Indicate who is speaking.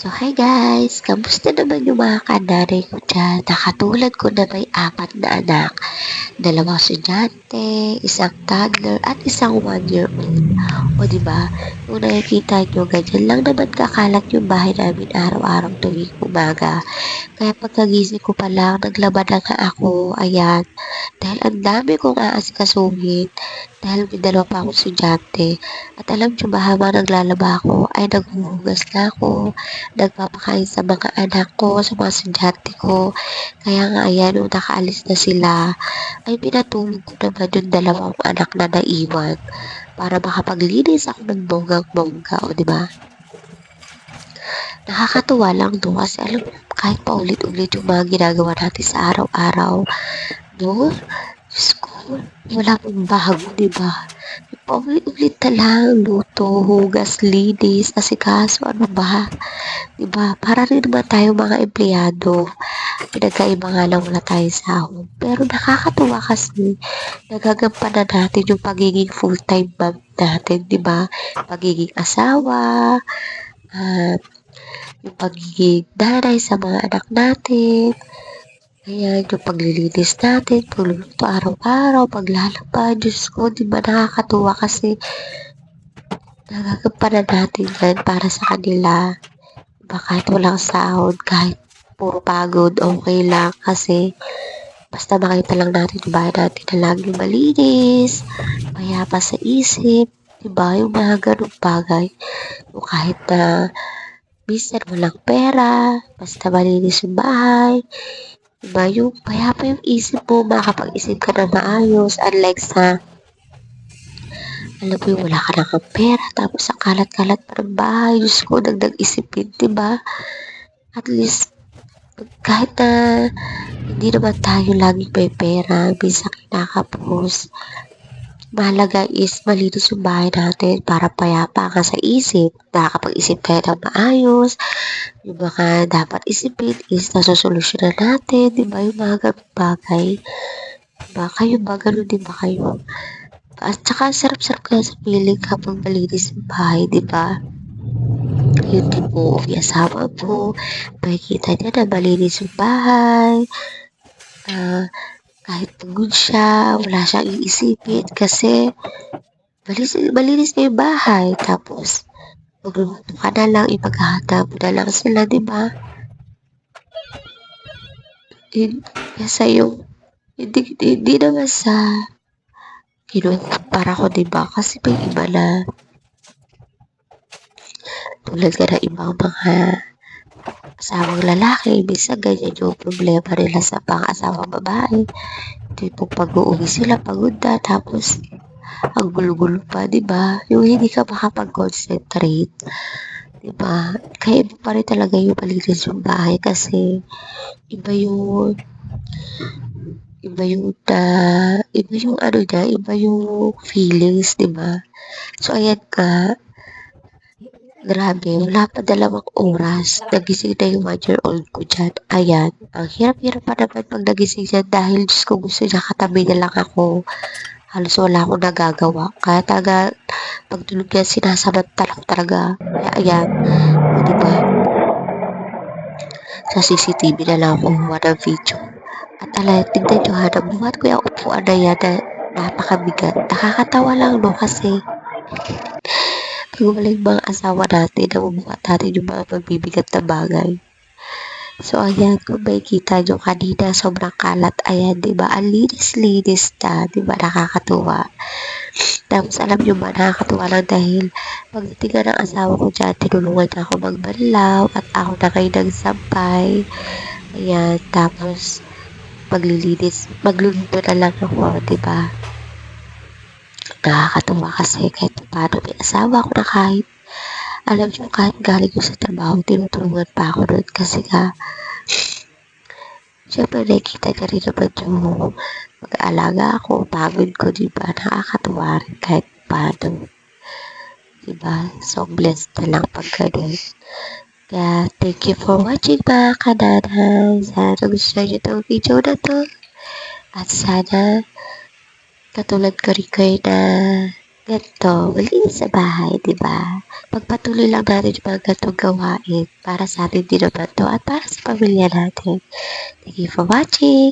Speaker 1: So, hi guys! Kamusta naman yung mga kananay ko dyan? Nakatulad ko na may apat na anak. Dalawang estudyante, isang toddler, at isang one-year-old. O di ba? Kung nakikita nyo, ganyan lang naman kakalat yung bahay namin araw-araw tuwing umaga. Kaya pagkagising ko pa lang, naglaban na ako. Ayan. Dahil ang dami kong aasikasuhin. Dahil may dalawa pa akong estudyante. At alam nyo ba, habang naglalaba ako, ay naghuhugas na ako nagpapakain sa mga anak ko, sa mga estudyante ko. Kaya nga, ayan, nung nakaalis na sila, ay pinatulog ko naman yung dalawang anak na naiwan para makapaglinis ako ng bonggang-bongga, o di ba? Nakakatuwa lang no kasi alam mo, kahit paulit-ulit yung mga ginagawa natin sa araw-araw, no? Wala pong bago, di ba? Paulit-ulit na lang, luto, hugas, linis, asikaso, ano ba? Diba? Para rin naman tayo mga empleyado. Pinagkaiba nga lang wala tayo sahod. Pero nakakatuwa kasi nagagampanan natin yung pagiging full-time mom natin, di ba? Pagiging asawa, at yung pagiging nanay sa mga anak natin, Ayan, yung paglilinis natin, pagluluto araw-araw, paglalaba, Diyos ko, di ba nakakatuwa kasi nagagampanan natin yan para sa kanila. Diba, kahit walang sahod, kahit puro pagod, okay lang kasi basta makita lang natin yung bahay natin na lagi malinis, mayapa sa isip, diba, yung mga ganong bagay. Yung kahit na minsan walang pera, basta malinis yung bahay, Diba? Yung payapa yung isip mo, makakapag-isip ka na maayos. Unlike sa, alam mo yung wala ka na kang pera, tapos ang kalat-kalat pa ng bahay. Diyos ko, nagdag-isipin, diba? At least, kahit na hindi naman tayo laging may pera, minsan kinakapos, mahalaga is malinis yung bahay natin para payapa ka sa isip. Nakakapag-isip tayo ng maayos. Yung mga dapat isipin is nasusolusyonan natin. Di ba? Yung mga bagay. Diba? Kayo ba? Ganun din ba kayo? At saka sarap-sarap kaya sa feeling kapag malinis yung bahay. Di ba? Yun din mo, yung asawa mo, makikita niya na malinis yung bahay. Uh, kahit pagod siya, wala siyang iisipin kasi malinis, malinis na yung bahay. Tapos, magluluto ka na lang, ipaghahatap na lang sila, di ba? Kasi yung, hindi, hindi naman sa para ko, di ba? Kasi may iba na tulad ka ng ibang mga asawang lalaki, minsan ganyan yung problema nila sa pang-asawang babae. Ito yung pag-uwi sila, pagod na, tapos ang gulo-gulo pa, di ba? Yung hindi ka makapag-concentrate. Di ba? Kaya iba pa rin talaga yung palinis yung bahay kasi iba yung iba yung uh, iba yung ano niya, iba yung feelings, di ba? So, ayan ka, Grabe, wala pa dalawang oras. Nagising na yung one-year-old ko dyan. Ayan, ang hirap-hirap pa naman pag nagising siya dahil Diyos ko gusto niya katabi na lang ako. Halos wala akong nagagawa. Kaya talaga, pag tulog niya, sinasamantala ko talaga. Kaya ayan, o diba? Sa CCTV na lang ako kumuha ng video. At ala, tignan nyo ha, nabuhat ko yung upuan na yan na napakabigat. Nakakatawa lang no kasi yung mga asawa natin na bumukat natin yung mga magbibigat na bagay. So, ayan, kung may kita nyo kanina, sobrang kalat. Ayan, di ba? Ang linis-linis na, di ba? Nakakatuwa. Tapos, alam nyo ba, nakakatuwa lang dahil pagdating ng asawa ko dyan, tinulungan niya ako magbanlaw at ako na kayo nagsampay. Ayan, tapos, maglilinis, magluluto na lang ako, di ba? Nakakatuwa kasi kahit paano may asawa ko na kahit alam nyo kahit galing ko sa trabaho, tinutulungan pa ako nun kasi nga syempre nakikita niya rin naman yung mag-aalaga ako, pagod ko, di ba? Nakakatuwa rin kahit paano. Di ba? So, blessed na lang pag ganun. Kaya, thank you for watching mga kananay. Sana gusto nyo itong video na to. At sana katulad ko rin kayo na ganito, malinis sa bahay, di ba? Pagpatuloy lang natin yung mga ganitong gawain para sa atin din naman to at para sa pamilya natin. Thank you for watching!